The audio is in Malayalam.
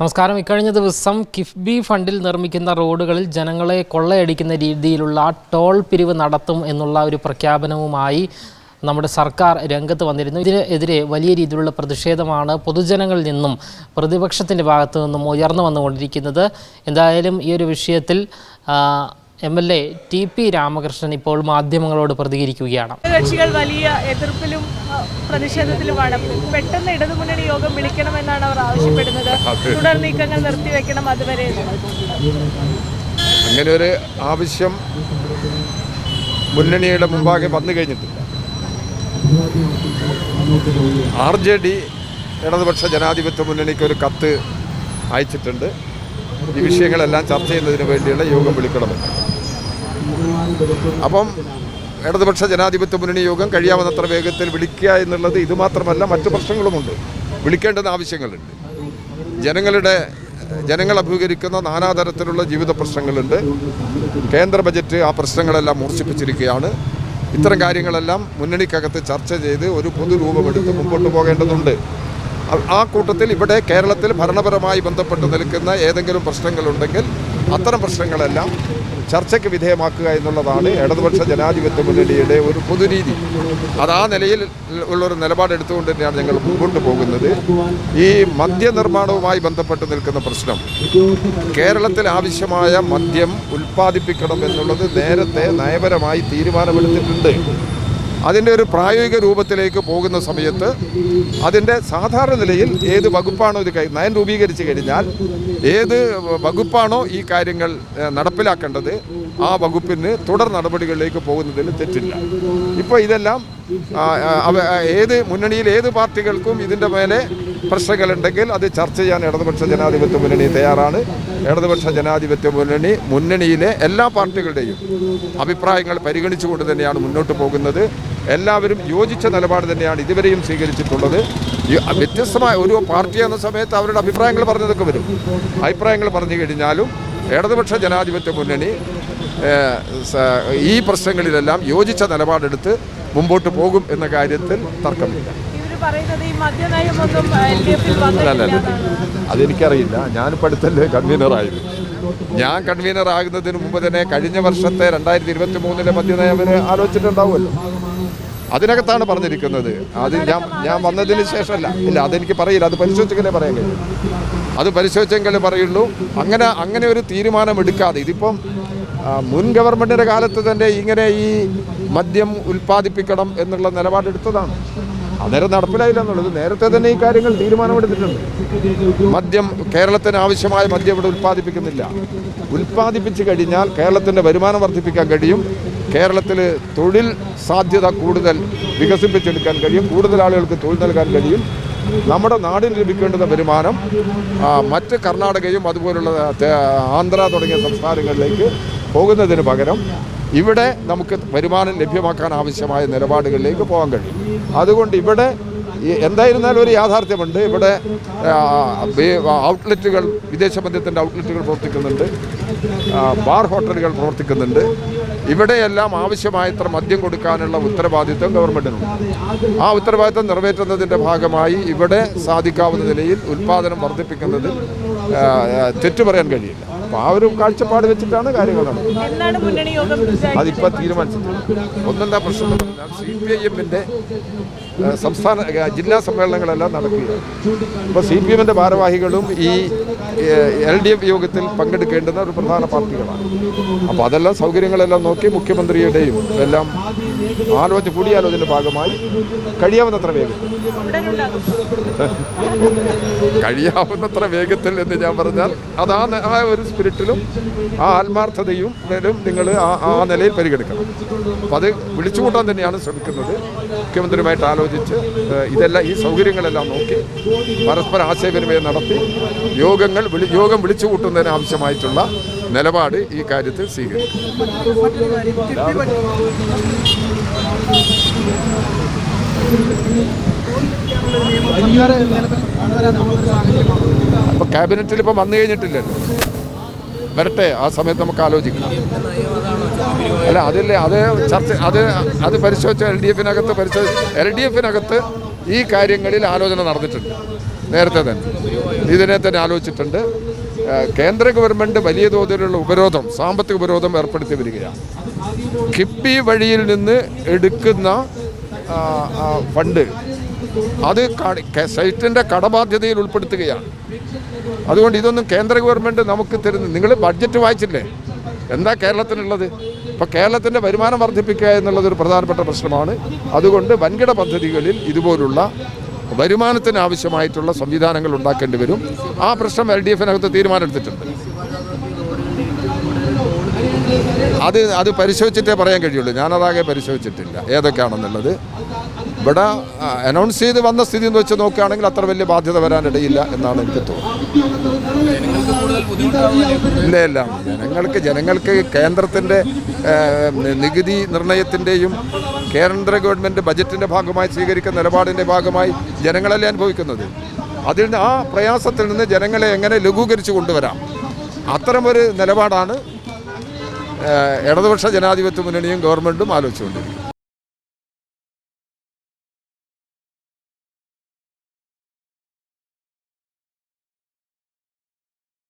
നമസ്കാരം. ഇക്കഴിഞ്ഞ ദിവസം കിഫ്ബി ഫണ്ടിൽ നിർമ്മിക്കുന്ന റോഡുകളിൽ ജനങ്ങളെ കൊള്ളയടിക്കുന്ന രീതിയിലുള്ള ടോൾ പിരിവ് നടത്തും എന്നുള്ള ഒരു പ്രഖ്യാപനവുമായി നമ്മുടെ സർക്കാർ രംഗത്ത് വന്നിരുന്നു. ഇതിനെതിരെ വലിയ രീതിയിലുള്ള പ്രതിഷേധമാണ് പൊതുജനങ്ങളിൽ നിന്നും പ്രതിപക്ഷത്തിന്റെ ഭാഗത്തു നിന്നും ഉയർന്നു വന്നുകൊണ്ടിരിക്കുന്നത്. എന്തായാലും ഈ ഒരു വിഷയത്തിൽ M L A T P Ramakrishnan ഇപ്പോൾ മാധ്യമങ്ങളോട് പ്രതികരിക്കുകയാണ്. കക്ഷികൾ വലിയ എതിർപ്പിലും പ്രതിഷേധത്തിലുമാണ്. പെട്ടെന്ന് ഇടതുമുന്നണി യോഗം വിളിക്കണമെന്നാണ് അവർ ആവശ്യപ്പെടുന്നത്. തുടർ നീക്കങ്ങൾ നിർത്തിവെക്കണം അതുവരെ. അങ്ങനെ ഒരു ആവശ്യം മുന്നണിയുടെ മുമ്പാകെ വന്നു കഴിഞ്ഞിട്ടില്ല. ആർ ജെ ഡി ഇടതുപക്ഷ ജനാധിപത്യ മുന്നണിക്ക് ഒരു കത്ത് അയച്ചിട്ടുണ്ട്. ഈ വിഷയങ്ങളെല്ലാം ചർച്ച ചെയ്യുന്നതിന് വേണ്ടിയുള്ള യോഗം വിളിക്കണമെന്ന്. അപ്പം ഇടതുപക്ഷ ജനാധിപത്യ മുന്നണി യോഗം കഴിയാവുന്നത്ര വേഗത്തിൽ വിളിക്കുക എന്നുള്ളത് ഇതുമാത്രമല്ല മറ്റു പ്രശ്നങ്ങളുമുണ്ട്. വിളിക്കേണ്ടുന്ന ആവശ്യങ്ങളുണ്ട്. ജനങ്ങളുടെ ജനങ്ങൾ അഭിമുഖീകരിക്കുന്ന നാനാതരത്തിലുള്ള ജീവിത പ്രശ്നങ്ങളുണ്ട്. കേന്ദ്ര ബജറ്റ് ആ പ്രശ്നങ്ങളെല്ലാം മൂർച്ഛിപ്പിച്ചിരിക്കുകയാണ്. ഇത്തരം കാര്യങ്ങളെല്ലാം മുന്നണിക്കകത്ത് ചർച്ച ചെയ്ത് ഒരു പൊതുരൂപമെടുത്ത് മുമ്പോട്ട് പോകേണ്ടതുണ്ട്. ആ കൂട്ടത്തിൽ ഇവിടെ കേരളത്തിൽ ഭരണപരമായി ബന്ധപ്പെട്ട് നിൽക്കുന്ന ഏതെങ്കിലും പ്രശ്നങ്ങളുണ്ടെങ്കിൽ അത്തരം പ്രശ്നങ്ങളെല്ലാം ചർച്ചയ്ക്ക് വിധേയമാക്കുക എന്നുള്ളതാണ് ഇടതുപക്ഷ ജനാധിപത്യ മുന്നണിയുടെ ഒരു പൊതുരീതി. അത് ആ നിലയിൽ ഉള്ളൊരു നിലപാടെടുത്തുകൊണ്ട് തന്നെയാണ് ഞങ്ങൾ മുമ്പോട്ട് പോകുന്നത്. ഈ മദ്യനിർമ്മാണവുമായി ബന്ധപ്പെട്ട് നിൽക്കുന്ന പ്രശ്നം കേരളത്തിൽ ആവശ്യമായ മദ്യം ഉൽപ്പാദിപ്പിക്കണം എന്നുള്ളത് നേരത്തെ നയപരമായി തീരുമാനമെടുത്തിട്ടുണ്ട്. അതിന്റെ ഒരു പ്രായോഗിക രൂപത്തിലേക്ക് പോകുന്ന സമയത്ത് അതിന്റെ സാധാരണ നിലയിൽ ഏത് വകുപ്പാണോ ഇത് നയം രൂപീകരിച്ച് കഴിഞ്ഞാൽ ഏത് വകുപ്പാണോ ഈ കാര്യങ്ങൾ നടപ്പിലാക്കേണ്ടത് ആ വകുപ്പിന് തുടർ നടപടികളിലേക്ക് പോകുന്നതിൽ തെറ്റില്ല. ഇപ്പോൾ ഇതെല്ലാം ഏത് മുന്നണിയിൽ ഏത് പാർട്ടികൾക്കും ഇതിന്റെ മേലെ പ്രശ്നങ്ങളുണ്ടെങ്കിൽ അത് ചർച്ച ചെയ്യാൻ ഇടതുപക്ഷ ജനാധിപത്യ മുന്നണി തയ്യാറാണ്. ഇടതുപക്ഷ ജനാധിപത്യ മുന്നണി മുന്നണിയിലെ എല്ലാ പാർട്ടികളുടെയും അഭിപ്രായങ്ങൾ പരിഗണിച്ചുകൊണ്ട് തന്നെയാണ് മുന്നോട്ട് പോകുന്നത്. എല്ലാവരും യോജിച്ച നിലപാട് തന്നെയാണ് ഇതുവരെയും സ്വീകരിച്ചിട്ടുള്ളത്. വ്യത്യസ്തമായ ഒരു പാർട്ടി എന്ന സമയത്ത് അവരുടെ അഭിപ്രായങ്ങൾ പറഞ്ഞതൊക്കെ വരും. അഭിപ്രായങ്ങൾ പറഞ്ഞു കഴിഞ്ഞാലും ഇടതുപക്ഷ ജനാധിപത്യ മുന്നണി ഈ പ്രശ്നങ്ങളിലെല്ലാം യോജിച്ച നിലപാടെടുത്ത് മുമ്പോട്ട് പോകും എന്ന കാര്യത്തിൽ തർക്കമില്ല. പറയുന്നത് ഈ മദ്യനയമൊന്നും എൽ ഡി എഫിൽ അതെനിക്കറിയില്ല. ഞാനിപ്പോൾ അടുത്തല്ലേ കൺവീനറായത് ഞാൻ കൺവീനർ ആകുന്നതിന് മുമ്പ് തന്നെ കഴിഞ്ഞ വർഷത്തെ രണ്ടായിരത്തി ഇരുപത്തി മൂന്നിലെ മദ്യനയമന് ആലോചിച്ചിട്ടുണ്ടാവുമല്ലോ. അതിനകത്താണ് പറഞ്ഞിരിക്കുന്നത്. അത് ഞാൻ ഞാൻ വന്നതിന് ശേഷമല്ല. ഇല്ല അതെനിക്ക് പറയില്ല. അത് പരിശോധിച്ചെങ്കിലേ പറയാൻ കഴിയും. അത് പരിശോധിച്ചെങ്കിലേ പറയുള്ളൂ. അങ്ങനെ അങ്ങനെ ഒരു തീരുമാനം എടുക്കാതെ ഇതിപ്പം മുൻ ഗവൺമെന്റിന്റെ കാലത്ത് തന്നെ ഇങ്ങനെ ഈ മദ്യം ഉൽപ്പാദിപ്പിക്കണം എന്നുള്ള നിലപാടെടുത്തതാണ്. അന്നേരം നടപ്പിലായില്ല എന്നുള്ളത്. നേരത്തെ തന്നെ ഈ കാര്യങ്ങൾ തീരുമാനമെടുത്തിട്ടുണ്ട്. മദ്യം കേരളത്തിന് ആവശ്യമായ മദ്യം ഇവിടെ ഉൽപ്പാദിപ്പിക്കുന്നില്ല. ഉൽപ്പാദിപ്പിച്ചു കഴിഞ്ഞാൽ കേരളത്തിന്റെ വരുമാനം വർദ്ധിപ്പിക്കാൻ കഴിയും. കേരളത്തിൽ തൊഴിൽ സാധ്യത കൂടുതൽ വികസിപ്പിച്ചെടുക്കാൻ കഴിയും. കൂടുതൽ ആളുകൾക്ക് തൊഴിൽ നൽകാൻ കഴിയും. നമ്മുടെ നാടിന് ലഭിക്കേണ്ടുന്ന വരുമാനം മറ്റ് കർണാടകയും അതുപോലുള്ള ആന്ധ്ര തുടങ്ങിയ സംസ്ഥാനങ്ങളിലേക്ക് പോകുന്നതിന് പകരം ഇവിടെ നമുക്ക് വരുമാനം ലഭ്യമാക്കാൻ ആവശ്യമായ നിലപാടുകളിലേക്ക് പോകാൻ കഴിയും. അതുകൊണ്ട് ഇവിടെ എന്തായിരുന്നാലും ഒരു യാഥാർത്ഥ്യമുണ്ട്. ഇവിടെ ഔട്ട്ലെറ്റുകൾ വിദേശ മദ്യത്തിന്റെ ഔട്ട്ലെറ്റുകൾ പ്രവർത്തിക്കുന്നുണ്ട്. ബാർ ഹോട്ടലുകൾ പ്രവർത്തിക്കുന്നുണ്ട്. ഇവിടെയെല്ലാം ആവശ്യമായത്ര മദ്യം കൊടുക്കാനുള്ള ഉത്തരവാദിത്വം ഗവൺമെന്റിനുണ്ട് ആ ഉത്തരവാദിത്വം നിറവേറ്റുന്നതിന്റെ ഭാഗമായി ഇവിടെ സാധിക്കാവുന്ന നിലയിൽ ഉൽപ്പാദനം ആ, തെറ്റു പറയാൻ കഴിയില്ല. അപ്പോൾ ആ ഒരു കാഴ്ചപ്പാട് വെച്ചിട്ടാണ് കാര്യങ്ങൾ നടക്കുന്നത്. എന്നാണ് മുന്നണി യോഗം അതിപ്പോൾ തീരുമാനിച്ചിട്ടുണ്ട്. ഒന്നെന്താ പ്രശ്നം. സി പി ഐ എമ്മിന്റെ സംസ്ഥാന ജില്ലാ സമ്മേളനങ്ങളെല്ലാം നടക്കുകയാണ്. ഇപ്പോൾ സി പി എമ്മിന്റെ ഭാരവാഹികളും ഈ എൽ ഡി എഫ് യോഗത്തിൽ പങ്കെടുക്കേണ്ടുന്ന ഒരു പ്രധാന പാർട്ടികളാണ്. അപ്പോൾ അതെല്ലാം സൗകര്യങ്ങളെല്ലാം നോക്കി മുഖ്യമന്ത്രിയുടെയും എല്ലാം ആലോചന കൂടിയാലോചന ഭാഗമായി കഴിയാവുന്നത്ര വേഗത്തിൽ കഴിയാവുന്നത്ര വേഗത്തിൽ എന്ന് ഞാൻ പറഞ്ഞാൽ അതാണ് ആ ഒരു സ്പിരിറ്റിലും ആ ആത്മാർത്ഥതയും നിങ്ങൾ ആ ആ നിലയിൽ പരിഗണിക്കണം. അപ്പം അത് വിളിച്ചുകൂട്ടാൻ തന്നെയാണ് ശ്രമിക്കുന്നത്. മുഖ്യമന്ത്രിയുമായിട്ട് ആലോചിച്ച് ഇതെല്ലാം ഈ സൗകര്യങ്ങളെല്ലാം നോക്കി പരസ്പര ആശയവിനിമയം നടത്തി യോഗങ്ങൾ വിളി യോഗം വിളിച്ചു കൂട്ടുന്നതിന് ആവശ്യമായിട്ടുള്ള നിലപാട് ഈ കാര്യത്തിൽ സ്വീകരിക്കും. അപ്പോൾ ക്യാബിനറ്റിൽ ഇപ്പം വന്നു കഴിഞ്ഞിട്ടില്ലല്ലോ. വരട്ടെ ആ സമയത്ത് നമുക്ക് ആലോചിക്കാം. അല്ല അതില്ലേ അത് ചർച്ച അത് അത് പരിശോധിച്ച എൽ ഡി എഫിനകത്ത് പരിശോധിച്ച് എൽ ഡി എഫിനകത്ത് ഈ കാര്യങ്ങളിൽ ആലോചന നടന്നിട്ടുണ്ട്. നേരത്തെ തന്നെ. ഇതിനെ തന്നെ ആലോചിച്ചിട്ടുണ്ട്. കേന്ദ്ര ഗവൺമെന്റ് വലിയ തോതിലുള്ള ഉപരോധം സാമ്പത്തിക ഉപരോധം ഏർപ്പെടുത്തി വരികയാണ്. കിഫ്ബി വഴിയിൽ നിന്ന് എടുക്കുന്ന ഫണ്ട് അത് സൈറ്റിന്റെ കടബാധ്യതയിൽ ഉൾപ്പെടുത്തുകയാണ്. അതുകൊണ്ട് ഇതൊന്നും കേന്ദ്ര ഗവൺമെന്റ് നമുക്ക് തരുന്നു നിങ്ങൾ ബഡ്ജറ്റ് വായിച്ചില്ലേ? എന്താ കേരളത്തിനുള്ളത്? ഇപ്പോൾ കേരളത്തിന്റെ വരുമാനം വർദ്ധിപ്പിക്കുക എന്നുള്ളത് ഒരു പ്രധാനപ്പെട്ട പ്രശ്നമാണ്. അതുകൊണ്ട് വൻകിട പദ്ധതികളിൽ ഇതുപോലുള്ള വരുമാനത്തിന് ആവശ്യമായിട്ടുള്ള സംവിധാനങ്ങൾ ഉണ്ടാക്കേണ്ടി വരും. ആ പ്രശ്നം എൽ ഡി എഫിനകത്ത് തീരുമാനമെടുത്തിട്ടുണ്ട് അത് അത് പരിശോധിച്ചിട്ടേ പറയാൻ കഴിയുള്ളൂ. ഞാനതാകെ പരിശോധിച്ചിട്ടില്ല. ഏതൊക്കെയാണെന്നുള്ളത്. ഇവിടെ അനൗൺസ് ചെയ്ത് വന്ന സ്ഥിതി എന്ന് വെച്ച് നോക്കുകയാണെങ്കിൽ അത്ര വലിയ ബാധ്യത വരാനിടയില്ല എന്നാണ് എനിക്ക് തോന്നുന്നത്. ഇല്ല ജനങ്ങൾക്ക് ജനങ്ങൾക്ക് കേന്ദ്രത്തിന്റെ നികുതി നിർണയത്തിന്റെയും കേന്ദ്ര ഗവൺമെന്റ് ബജറ്റിന്റെ ഭാഗമായി സ്വീകരിക്കുന്ന നിലപാടിന്റെ ഭാഗമായി ജനങ്ങളല്ലേ അനുഭവിക്കുന്നത്? അതിൽ നിന്ന് ആ പ്രയാസത്തിൽ നിന്ന് ജനങ്ങളെ എങ്ങനെ ലഘൂകരിച്ച് കൊണ്ടുവരാം? അത്തരമൊരു നിലപാടാണ് ഇടതുപക്ഷ ജനാധിപത്യ മുന്നണിയും ഗവൺമെന്റും ആലോചിച്ചുകൊണ്ടിരിക്കുന്നത്.